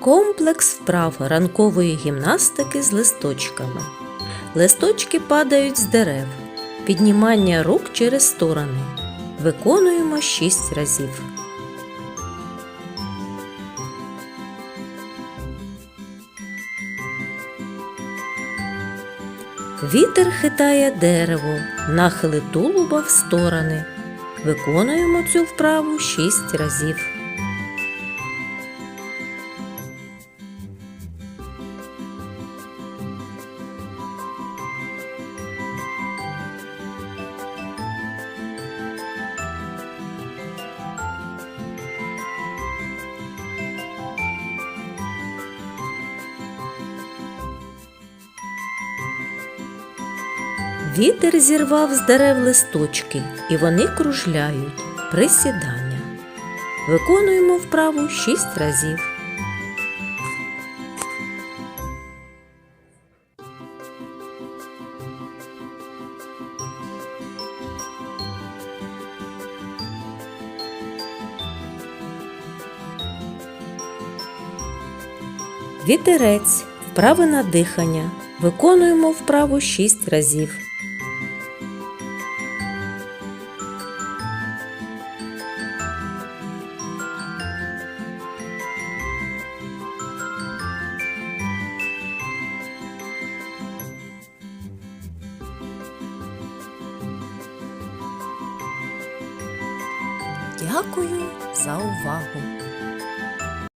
Комплекс вправ ранкової гімнастики з листочками. Листочки падають з дерев. Піднімання рук через сторони. Виконуємо 6 разів. Вітер хитає дерево, нахили тулуба в сторони. Виконуємо цю вправу 6 разів. Вітер зірвав з дерев листочки, і вони кружляють. Присідання. Виконуємо вправу 6 разів. Вітерець. Вправи на дихання. Виконуємо вправу 6 разів. Дякую за увагу!